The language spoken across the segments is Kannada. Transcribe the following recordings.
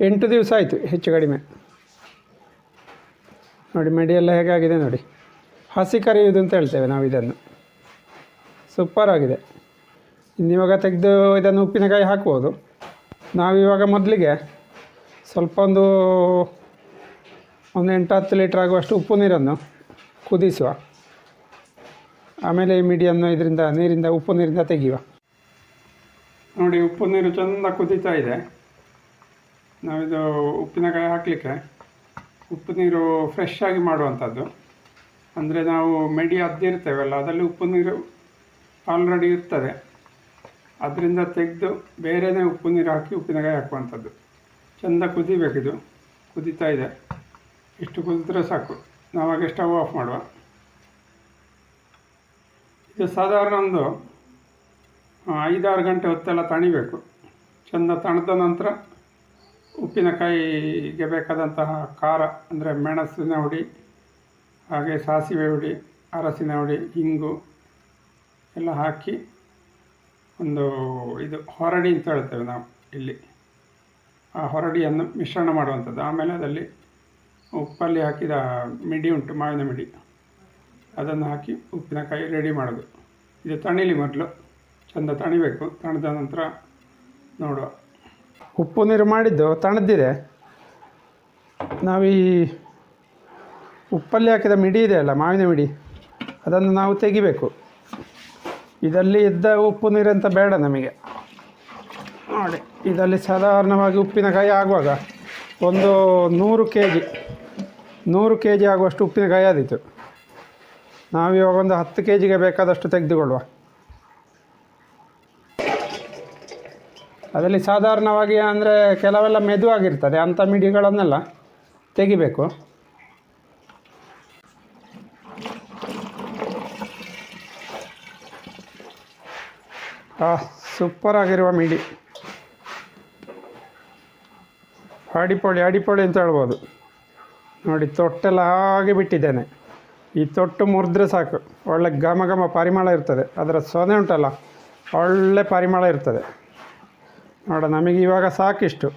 ಎಂಟು ದಿವಸ ಆಯಿತು, ಹೆಚ್ಚು ಕಡಿಮೆ. ನೋಡಿ ಮೆಡಿಯೆಲ್ಲ ಹೇಗಾಗಿದೆ ನೋಡಿ. ಹಸಿ ಕರೆಯುವುದು ಅಂತ ಹೇಳ್ತೇವೆ ನಾವು ಇದನ್ನು. ಸೂಪರ್ ಆಗಿದೆ. ಇನ್ನಿವಾಗ ತೆಗೆದು ಇದನ್ನು ಉಪ್ಪಿನಕಾಯಿ ಹಾಕ್ಬೋದು. ನಾವಿವಾಗ ಮೊದಲಿಗೆ ಸ್ವಲ್ಪ ಒಂದು ಒಂದು ಎಂಟು ಹತ್ತು ಲೀಟ್ರ್ ಆಗುವಷ್ಟು ಉಪ್ಪು ನೀರನ್ನು ಕುದಿಸುವ. ಆಮೇಲೆ ಈ ಮಿಡಿಯನ್ನು ಇದರಿಂದ ನೀರಿಂದ, ಉಪ್ಪು ನೀರಿಂದ ತೆಗೆಯುವ. ನೋಡಿ, ಉಪ್ಪು ನೀರು ಚೆಂದ ಕುದೀತಾ ಇದೆ. ನಾವಿದು ಉಪ್ಪಿನಕಾಯಿ ಹಾಕಲಿಕ್ಕೆ. ಉಪ್ಪು ನೀರು ಫ್ರೆಶ್ ಆಗಿ ಮಾಡುವಂಥದ್ದು. ಅಂದರೆ ನಾವು ಮೆಡಿ ಅದ್ದಿರ್ತೇವಲ್ಲ ಅದರಲ್ಲಿ ಉಪ್ಪು ನೀರು ಆಲ್ರೆಡಿ ಇರ್ತದೆ. ಅದರಿಂದ ತೆಗೆದು ಬೇರೆನೇ ಉಪ್ಪು ನೀರು ಹಾಕಿ ಉಪ್ಪಿನಕಾಯಿ ಹಾಕುವಂಥದ್ದು. ಚೆಂದ ಕುದಿಬೇಕಿದು ಕುದೀತಾ ಇದೆ. ಇಷ್ಟು ಕುದಿದ್ರೆ ಸಾಕು. ನಾವಾಗ ಸ್ಟವ್ ಆಫ್ ಮಾಡುವ. ಇದು ಸಾಧಾರಣ ಒಂದು ಐದಾರು ಗಂಟೆ ಹೊತ್ತೆಲ್ಲ ತಣಿಬೇಕು. ಚೆಂದ ತಣದ ನಂತರ ಉಪ್ಪಿನಕಾಯಿಗೆ ಬೇಕಾದಂತಹ ಖಾರ, ಅಂದರೆ ಮೆಣಸಿನ ಹುಡಿ, ಹಾಗೆ ಸಾಸಿವೆ ಹುಡಿ, ಅರಸಿನ ಹುಡಿ ಹಿಂಗು ಎಲ್ಲ ಹಾಕಿ ಒಂದು ಇದು ಹೊರಡಿ ಅಂತ ಹೇಳ್ತೇವೆ ನಾವು ಇಲ್ಲಿ. ಆ ಹೊರಡಿಯನ್ನು ಮಿಶ್ರಣ ಮಾಡುವಂಥದ್ದು. ಆಮೇಲೆ ಅದರಲ್ಲಿ ಉಪ್ಪಲ್ಲಿ ಹಾಕಿದ ಮಿಡಿ ಉಂಟು, ಮಾವಿನ ಮಿಡಿ. ಅದನ್ನು ಹಾಕಿ ಉಪ್ಪಿನಕಾಯಿ ರೆಡಿ ಮಾಡೋದು. ಇದು ತಣಿಲಿ ಮೊದಲು. ಚೆಂದ ತಣಿಬೇಕು. ತಣಿದ ನಂತರ ನೋಡುವ. ಉಪ್ಪು ನೀರು ಮಾಡಿದ್ದು ತಣದಿದೆ. ನಾವು ಈ ಉಪ್ಪಲ್ಲಿ ಹಾಕಿದ ಮಿಡಿ ಇದೆ ಅಲ್ಲ, ಮಾವಿನ ಮಿಡಿ, ಅದನ್ನು ನಾವು ತೆಗಿಬೇಕು. ಇದರಲ್ಲಿ ಇದ್ದ ಉಪ್ಪು ನೀರಂತ ಬೇಡ ನಮಗೆ. ನೋಡಿ, ಇದರಲ್ಲಿ ಸಾಧಾರಣವಾಗಿ ಉಪ್ಪಿನಕಾಯಿ ಆಗುವಾಗ ಒಂದು ನೂರು ಕೆ ಜಿ ನೂರು ಕೆ ಜಿ ಆಗುವಷ್ಟು ಉಪ್ಪಿನಕಾಯಿ ಆದೀತು. ನಾವಿವಾಗ ಒಂದು ಹತ್ತು ಕೆ ಜಿಗೆ ಬೇಕಾದಷ್ಟು ತೆಗೆದುಕೊಳ್ಳುವ. ಅದರಲ್ಲಿ ಸಾಧಾರಣವಾಗಿ ಅಂದರೆ ಕೆಲವೆಲ್ಲ ಮೆದುವಾಗಿರ್ತದೆ ಅಂಥ ಮಿಡಿಗಳನ್ನೆಲ್ಲ ತೆಗಿಬೇಕು. ಆ ಸೂಪರ್ ಆಗಿರುವ ಮಿಡಿ. ಅಡಿಪೊಳಿ ಅಡಿಪೊಳಿ ಅಂತ ಹೇಳ್ಬೋದು. ನೋಡಿ, ತೊಟ್ಟೆಲ್ಲ ಹಾಗೆ ಬಿಟ್ಟಿದ್ದೇನೆ. ಈ ತೊಟ್ಟು ಮುರಿದ್ರೆ ಸಾಕು. ಒಳ್ಳೆ ಘಮ ಘಮ ಪರಿಮಳ ಇರ್ತದೆ. ಅದರ ಸೊನೆ ಉಂಟಲ್ಲ, ಒಳ್ಳೆ ಪರಿಮಳ ಇರ್ತದೆ. ನೋಡ ನಮಗೆ ಇವಾಗ ಸಾಕಿಷ್ಟು.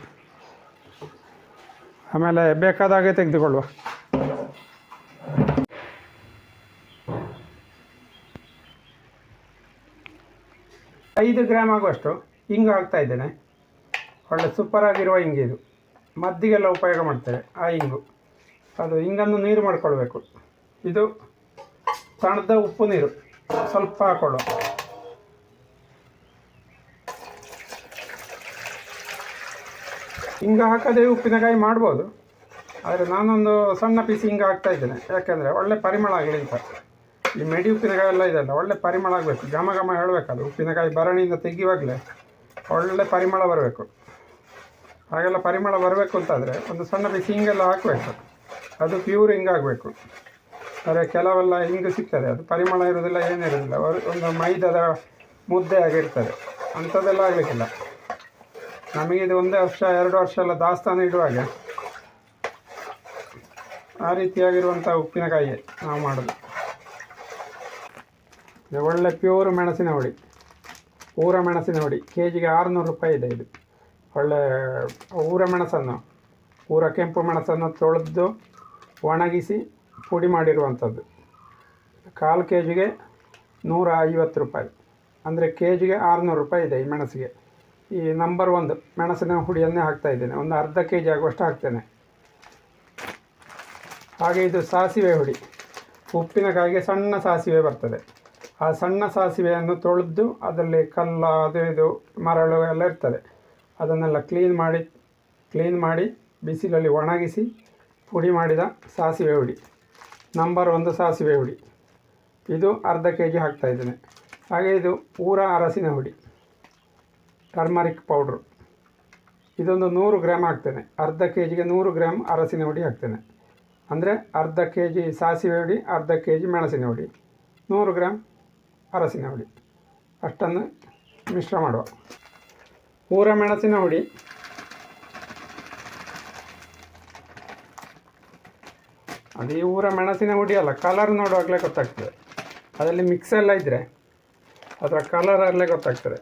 ಆಮೇಲೆ ಬೇಕಾದಾಗೆ ತೆಗೆದುಕೊಳ್ಳುವ. ಐದು ಗ್ರಾಮ್ ಆಗುವಷ್ಟು ಹಿಂಗು ಹಾಕ್ತಾ ಇದ್ದೇನೆ. ಒಳ್ಳೆ ಸೂಪರ್ ಆಗಿರುವ ಹಿಂಗೆ ಇದು. ಮದ್ದಿಗೆಲ್ಲ ಉಪಯೋಗ ಮಾಡ್ತೇವೆ ಆ ಹಿಂಗು ಅದು ಹಿಂಗನ್ನು ನೀರು ಮಾಡ್ಕೊಳ್ಬೇಕು. ಇದು ತಣದ ಉಪ್ಪು ನೀರು. ಸ್ವಲ್ಪ ಹಾಕೊಳ್ಳು ಹಿಂಗ ಹಾಕದೆ ಉಪ್ಪಿನಕಾಯಿ ಮಾಡ್ಬೋದು. ಆದರೆ ನಾನೊಂದು ಸಣ್ಣ ಪೀಸ್ ಹಿಂಗೆ ಹಾಕ್ತಾ ಇದ್ದೇನೆ. ಯಾಕೆಂದರೆ ಒಳ್ಳೆ ಪರಿಮಳ ಆಗಲಿ ಅಂತ ಈ ಮೆಡಿ ಉಪ್ಪಿನಕಾಯಿ ಎಲ್ಲ ಇದೆಯಲ್ಲ, ಒಳ್ಳೆ ಪರಿಮಳ ಆಗಬೇಕು. ಘಮ ಘಮ ಅದು ಉಪ್ಪಿನಕಾಯಿ ಬರಣಿಯಿಂದ ತೆಗಿವಾಗಲೇ ಒಳ್ಳೆ ಪರಿಮಳ ಬರಬೇಕು. ಹಾಗೆಲ್ಲ ಪರಿಮಳ ಬರಬೇಕು ಅಂತಾದರೆ ಒಂದು ಸಣ್ಣ ಪೀಸ್ ಹಿಂಗೆಲ್ಲ ಹಾಕಬೇಕು. ಅದು ಪ್ಯೂರ್ ಹಿಂಗಾಗಬೇಕು ಆದರೆ ಕೆಲವೆಲ್ಲ ಹಿಂಗೆ ಸಿಗ್ತದೆ. ಅದು ಪರಿಮಳ ಇರೋದಿಲ್ಲ ಏನಿರೋದಿಲ್ಲ ಒಂದು ಮೈದಾದ ಮುದ್ದೆ ಆಗಿರ್ತದೆ. ಅಂಥದ್ದೆಲ್ಲ ಆಗಲಿಕ್ಕಿಲ್ಲ. ನಮಗೆ ಇದು ಒಂದೇ ವರ್ಷ, ಎರಡು ವರ್ಷ ಎಲ್ಲ ದಾಸ್ತಾನು ಇಡುವಾಗ ಆ ರೀತಿಯಾಗಿರುವಂಥ ಉಪ್ಪಿನಕಾಯಿ ನಾವು ಮಾಡೋದು. ಇದು ಒಳ್ಳೆ ಪ್ಯೂರ್ ಮೆಣಸಿನ ಹುಡಿ. ಊರ ಮೆಣಸಿನ ಹುಡಿ. ಕೆ ಜಿಗೆ ಆರುನೂರು ರೂಪಾಯಿ ಇದೆ ಇದು. ಒಳ್ಳೆ ಊರ ಮೆಣಸನ್ನು. ಊರ ಕೆಂಪು ಮೆಣಸನ್ನು ತೊಳೆದು ಒಣಗಿಸಿ ಪುಡಿ ಮಾಡಿರುವಂಥದ್ದು. ಕಾಲು ಕೆ ಜಿಗೆ ನೂರ ಐವತ್ತು ರೂಪಾಯಿ. ಅಂದರೆ ಕೆ ಜಿಗೆ ಆರುನೂರು ರೂಪಾಯಿ ಇದೆ ಈ ಮೆಣಸಿಗೆ. ಈ ನಂಬರ್ ಒಂದು ಮೆಣಸಿನ ಹುಡಿಯನ್ನೇ ಹಾಕ್ತಾ ಇದ್ದೇನೆ. ಒಂದು ಅರ್ಧ ಕೆ ಜಿ ಆಗುವಷ್ಟು ಹಾಕ್ತೇನೆ. ಹಾಗೆ ಇದು ಸಾಸಿವೆ ಹುಡಿ. ಉಪ್ಪಿನಕಾಯಿಗೆ ಸಣ್ಣ ಸಾಸಿವೆ ಬರ್ತದೆ. ಆ ಸಣ್ಣ ಸಾಸಿವೆಯನ್ನು ತೊಳೆದು ಅದರಲ್ಲಿ ಕಲ್ಲ, ಅದು ಇದು, ಮರಳು ಎಲ್ಲ ಇರ್ತದೆ. ಅದನ್ನೆಲ್ಲ ಕ್ಲೀನ್ ಮಾಡಿ ಕ್ಲೀನ್ ಮಾಡಿ ಬಿಸಿಲಲ್ಲಿ ಒಣಗಿಸಿ ಪುಡಿ ಮಾಡಿದ ಸಾಸಿವೆ ಹುಡಿ. ನಂಬರ್ ಒಂದು ಸಾಸಿವೆ ಹುಡಿ. ಇದು ಅರ್ಧ ಕೆ ಜಿ ಹಾಕ್ತಾಯಿದ್ದೇನೆ ಹಾಗೆ ಇದು ಊರ ಅರಸಿನ ಹುಡಿ. ಟರ್ಮರಿಕ್ ಪೌಡ್ರು ಇದೊಂದು ನೂರು ಗ್ರಾಮ್ ಹಾಕ್ತೇನೆ. ಅರ್ಧ ಕೆ ಜಿಗೆ ನೂರು ಗ್ರಾಮ್ ಅರಸಿನ ಹುಡಿ ಹಾಕ್ತೇನೆ. ಅಂದರೆ ಅರ್ಧ ಕೆ ಜಿ ಸಾಸಿವೆ ಹುಡಿ, ಅರ್ಧ ಕೆ ಜಿ ಮೆಣಸಿನ ಹುಡಿ, ನೂರು ಗ್ರಾಮ್ ಅರಸಿನ ಹುಡಿ. ಅಷ್ಟನ್ನು ಮಿಶ್ರ ಮಾಡುವ. ಊರ ಮೆಣಸಿನ ಹುಡಿ. ಅದು ಈ ಊರ ಮೆಣಸಿನ ಹುಡಿ ಅಲ್ಲ ಕಲರ್ ನೋಡುವಾಗಲೇ ಗೊತ್ತಾಗ್ತದೆ. ಅದರಲ್ಲಿ ಮಿಕ್ಸ್ ಎಲ್ಲ ಇದ್ದರೆ ಅದರ ಕಲರ್ ಆಗಲೇ ಗೊತ್ತಾಗ್ತದೆ.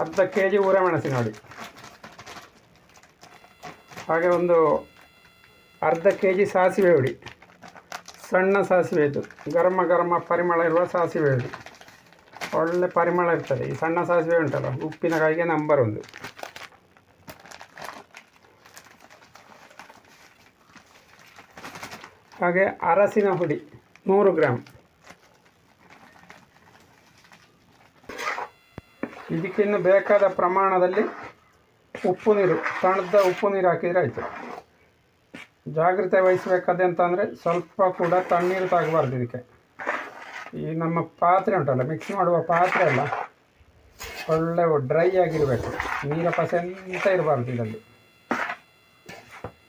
ಅರ್ಧ ಕೆ ಜಿ ಊರ ಮೆಣಸಿನ ಹುಡಿ ಹಾಗೆ ಒಂದು ಅರ್ಧ ಕೆ ಜಿ ಸಾಸಿವೆ ಹುಡಿ. ಸಣ್ಣ ಸಾಸಿವೆ ಇದು. ಗರಮ ಗರಮ ಪರಿಮಳ ಇರುವ ಸಾಸಿವೆ ಹುಡಿ. ಒಳ್ಳೆ ಪರಿಮಳ ಇರ್ತದೆ. ಈ ಸಣ್ಣ ಸಾಸಿವೆ ಉಂಟಲ್ಲ ಉಪ್ಪಿನಕಾಯಿಗೆ ನಂಬರ್ ಒಂದು. ಹಾಗೆ ಅರಸಿನ ಹುಡಿ, ನೂರು ಗ್ರಾಮ್ ಇದಕ್ಕಿನ್ನು ಬೇಕಾದ ಪ್ರಮಾಣದಲ್ಲಿ ಉಪ್ಪು ನೀರು ತಣ್ಣದ ಉಪ್ಪು ನೀರು ಹಾಕಿದರೆ ಆಯಿತು. ಜಾಗ್ರತೆ ವಹಿಸಬೇಕಾದೆ ಅಂತಂದರೆ ಸ್ವಲ್ಪ ಕೂಡ ತಣ್ಣೀರು ತಾಗಬಾರ್ದು ಇದಕ್ಕೆ. ಈ ನಮ್ಮ ಪಾತ್ರೆ ಉಂಟಲ್ಲ ಮಿಕ್ಸ್ ಮಾಡುವ ಪಾತ್ರೆ ಅಲ್ಲ, ಒಳ್ಳೆ ಡ್ರೈ ಆಗಿರಬೇಕು. ನೀರ ಪಸೆ ಎಂತ ಇರಬಾರ್ದು ಇದರಲ್ಲಿ.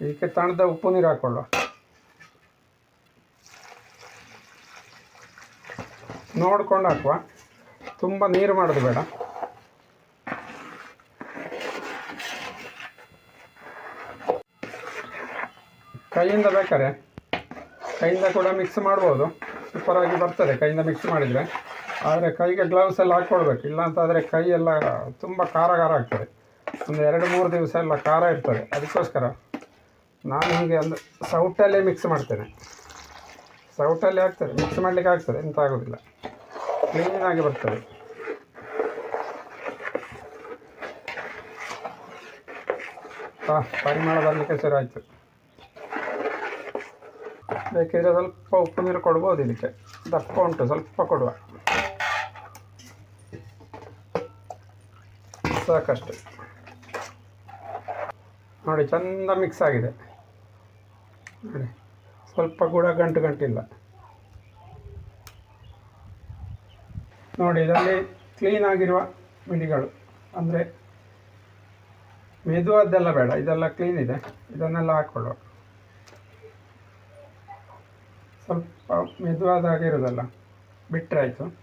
ಇದಕ್ಕೆ ತಣ್ಣದ ಉಪ್ಪು ನೀರು ಹಾಕ್ಕೊಳ್ಳುವ ನೋಡ್ಕೊಂಡು ಹಾಕುವ. ತುಂಬ ನೀರು ಮಾಡೋದು ಬೇಡ. ಕೈಯಿಂದ ಬೇಕಾರೆ ಕೈಯಿಂದ ಕೂಡ ಮಿಕ್ಸ್ ಮಾಡ್ಬೋದು. ಸೂಪರಾಗಿ ಬರ್ತದೆ, ಕೈಯಿಂದ ಮಿಕ್ಸ್ ಮಾಡಿದರೆ. ಆದರೆ ಕೈಗೆ ಗ್ಲೌಸ್ ಎಲ್ಲ ಹಾಕ್ಕೊಳ್ಬೇಕು ಇಲ್ಲ ಅಂತಾದರೆ ಕೈ ಎಲ್ಲ ತುಂಬ ಖಾರ ಖಾರ ಆಗ್ತದೆ. ಒಂದು ಎರಡು, ಮೂರು ದಿವಸ ಎಲ್ಲ ಖಾರ ಇರ್ತದೆ. ಅದಕ್ಕೋಸ್ಕರ ನಾನು ಹೀಗೆ ಅಂದರೆ ಸೌಟಲ್ಲೇ ಮಿಕ್ಸ್ ಮಾಡ್ತೇನೆ. ಸೌಟಲ್ಲಿ ಆಗ್ತದೆ ಮಿಕ್ಸ್ ಮಾಡಲಿಕ್ಕೆ ಆಗ್ತದೆ, ಎಂತ ಆಗೋದಿಲ್ಲ. ಕ್ಲೀನಾಗಿ ಬರ್ತದೆ. ಹಾಂ ಪರಿಮಳ ಬರಲಿಕ್ಕೆ ಶುರು ಆಯಿತು. ಬೇಕಿದ್ರೆ ಸ್ವಲ್ಪ ಉಪ್ಪು ನೀರು ಕೊಡ್ಬೋದು ಇದಕ್ಕೆ. ದಪ್ಪ ಉಂಟು, ಸ್ವಲ್ಪ ಕೊಡುವ. ಸಾಕಷ್ಟು. ನೋಡಿ, ಚಂದ ಮಿಕ್ಸ್ ಆಗಿದೆ. ನೋಡಿ, ಸ್ವಲ್ಪ ಕೂಡ ಗಂಟು ಗಂಟಿಲ್ಲ. ನೋಡಿ, ಇದರಲ್ಲಿ ಕ್ಲೀನ್ ಆಗಿರುವ ಮಿಡಿಗಳು ಅಂದರೆ ಮೆದುವಾದ್ದೆಲ್ಲ ಬೇಡ, ಇದೆಲ್ಲ ಕ್ಲೀನ್ ಇದೆ. ಇದನ್ನೆಲ್ಲ ಹಾಕ್ಕೊಳ್ಳುವ. ಸ್ವಲ್ಪ ಮೆದುವಾದ ಹಾಗೆ ಇರೋದಲ್ಲ ಬಿಟ್ಟರೆ ಆಯಿತು.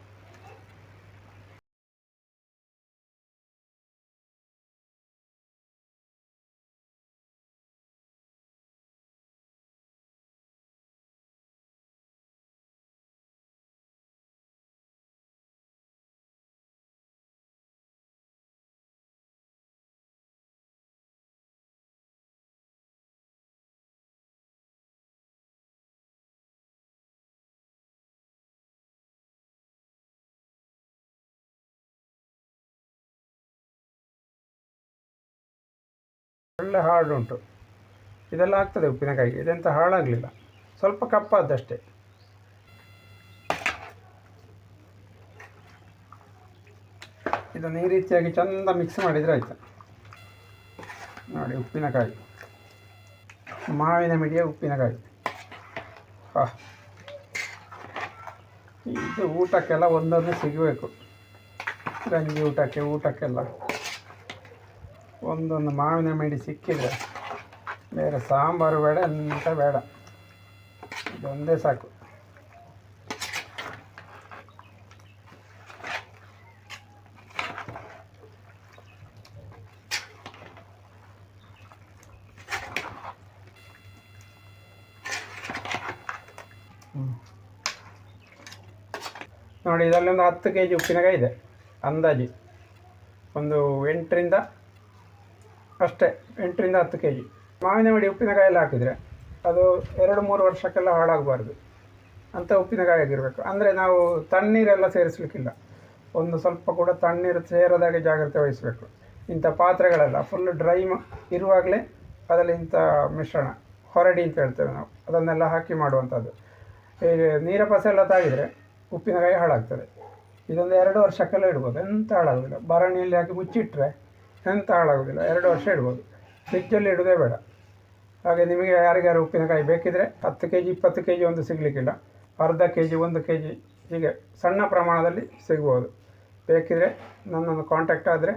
ಒಳ್ಳೆ ಹಾರ್ಡ್ ಉಂಟು. ಇದೆಲ್ಲ ಆಗ್ತದೆ ಉಪ್ಪಿನಕಾಯಿ ಇದೆಂತ ಹಾಳಾಗಲಿಲ್ಲ. ಸ್ವಲ್ಪ ಕಪ್ಪಾದಷ್ಟೇ. ಇದನ್ನು ಈ ರೀತಿಯಾಗಿ ಚೆಂದ ಮಿಕ್ಸ್ ಮಾಡಿದರೆ ಆಯಿತು. ನೋಡಿ ಉಪ್ಪಿನಕಾಯಿ. ಮಾವಿನ ಮಿಡಿಯ ಉಪ್ಪಿನಕಾಯಿ. ಹಾ. ಇದು ಊಟಕ್ಕೆಲ್ಲ ಒಂದೊಂದು ಸಿಗಬೇಕು. ಗಂಜಿ ಊಟಕ್ಕೆ, ಊಟಕ್ಕೆಲ್ಲ. ಒಂದೊಂದು ಮಾವಿನ ಮಿಡಿ ಸಿಕ್ಕಿದರೆ ಬೇರೆ ಸಾಂಬಾರು ಬೇಡ ಅಂತ ಬೇಡ. ಇದೊಂದೇ ಸಾಕು. ನೋಡಿ ಇದರಲ್ಲಿ ಒಂದು ಹತ್ತು ಕೆ ಜಿ ಉಪ್ಪಿನಕಾಯಿ ಇದೆ, ಅಂದಾಜು. ಒಂದು ಎಂಟರಿಂದ ಅಷ್ಟೇ, ಎಂಟರಿಂದ ಹತ್ತು ಕೆ ಜಿ ಮಾವಿನ ಮಡಿ ಉಪ್ಪಿನಕಾಯಿ ಎಲ್ಲ ಹಾಕಿದರೆ ಅದು ಎರಡು, ಮೂರು ವರ್ಷಕ್ಕೆಲ್ಲ ಹಾಳಾಗಬಾರ್ದು. ಅಂಥ ಉಪ್ಪಿನಕಾಯಿ ಆಗಿರಬೇಕು. ಅಂದರೆ ನಾವು ತಣ್ಣೀರೆಲ್ಲ ಸೇರಿಸಲಿಕ್ಕಿಲ್ಲ. ಒಂದು ಸ್ವಲ್ಪ ಕೂಡ ತಣ್ಣೀರು ಸೇರದಾಗೆ ಜಾಗ್ರತೆ ವಹಿಸಬೇಕು. ಇಂಥ ಪಾತ್ರೆಗಳೆಲ್ಲ ಫುಲ್ ಡ್ರೈ ಇರುವಾಗಲೇ ಅದರಲ್ಲಿ ಇಂಥ ಮಿಶ್ರಣ, ಹೊರಡಿ ಅಂತ ಹೇಳ್ತೇವೆ ನಾವು. ಅದನ್ನೆಲ್ಲ ಹಾಕಿ ಮಾಡುವಂಥದ್ದು. ಈಗ ನೀರ ತಾಗಿದರೆ ಉಪ್ಪಿನಕಾಯಿ ಹಾಳಾಗ್ತದೆ. ಇದೊಂದು ಎರಡು ವರ್ಷಕ್ಕೆಲ್ಲ ಇಡ್ಬೋದು. ಎಂಥ ಹಾಳಾಗೋದಿಲ್ಲ. ಬರಣಿಯಲ್ಲಿ ಹಾಕಿ ಮುಚ್ಚಿಟ್ರೆ ಎಂತ ಹಾಳಾಗೋದಿಲ್ಲ, ಎರಡು ವರ್ಷ ಇಡ್ಬೋದು. ಫ್ರಿಜ್ಜಲ್ಲಿ ಇಡೋದೇ ಬೇಡ. ಹಾಗೆ ನಿಮಗೆ ಯಾರಿಗಾರು ಉಪ್ಪಿನಕಾಯಿ ಬೇಕಿದ್ದರೆ ಹತ್ತು ಕೆ ಜಿ ಇಪ್ಪತ್ತು ಕೆ ಜಿ ಒಂದು ಸಿಗಲಿಕ್ಕಿಲ್ಲ. ಅರ್ಧ ಕೆ ಜಿ ಒಂದು ಕೆ ಜಿ ಹೀಗೆ ಸಣ್ಣ ಪ್ರಮಾಣದಲ್ಲಿ ಸಿಗ್ಬೋದು. ಬೇಕಿದ್ರೆ ನನ್ನನ್ನು ಕಾಂಟ್ಯಾಕ್ಟ್ ಆದರೆ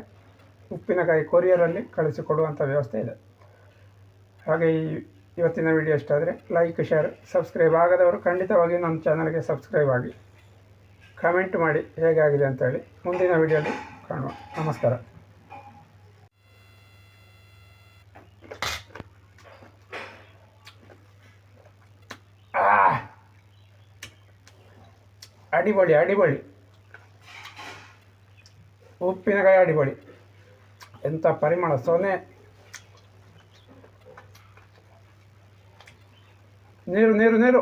ಉಪ್ಪಿನಕಾಯಿ ಕೊರಿಯರಲ್ಲಿ ಕಳಿಸಿಕೊಡುವಂಥ ವ್ಯವಸ್ಥೆ ಇದೆ. ಹಾಗೆ ಈ ಇವತ್ತಿನ ವಿಡಿಯೋ ಇಷ್ಟ ಲೈಕ್ ಶೇರ್ ಸಬ್ಸ್ಕ್ರೈಬ್ ಆಗದವರು ಖಂಡಿತವಾಗಿ ನನ್ನ ಚಾನಲ್ಗೆ ಸಬ್ಸ್ಕ್ರೈಬ್ ಆಗಿ ಕಮೆಂಟ್ ಮಾಡಿ ಹೇಗಾಗಿದೆ ಅಂತೇಳಿ ಮುಂದಿನ ವಿಡಿಯೋಲಿ ಕಾಣುವ. ನಮಸ್ಕಾರ. ಅಡಿಬಳಿ ಅಡಿಬಳಿ ಉಪ್ಪಿನಕಾಯಿ ಅಡಿಬಳಿ ಎಂಥ ಪರಿಮಳ ಸೊನೆ ನೀರು ನೀರು ನೀರು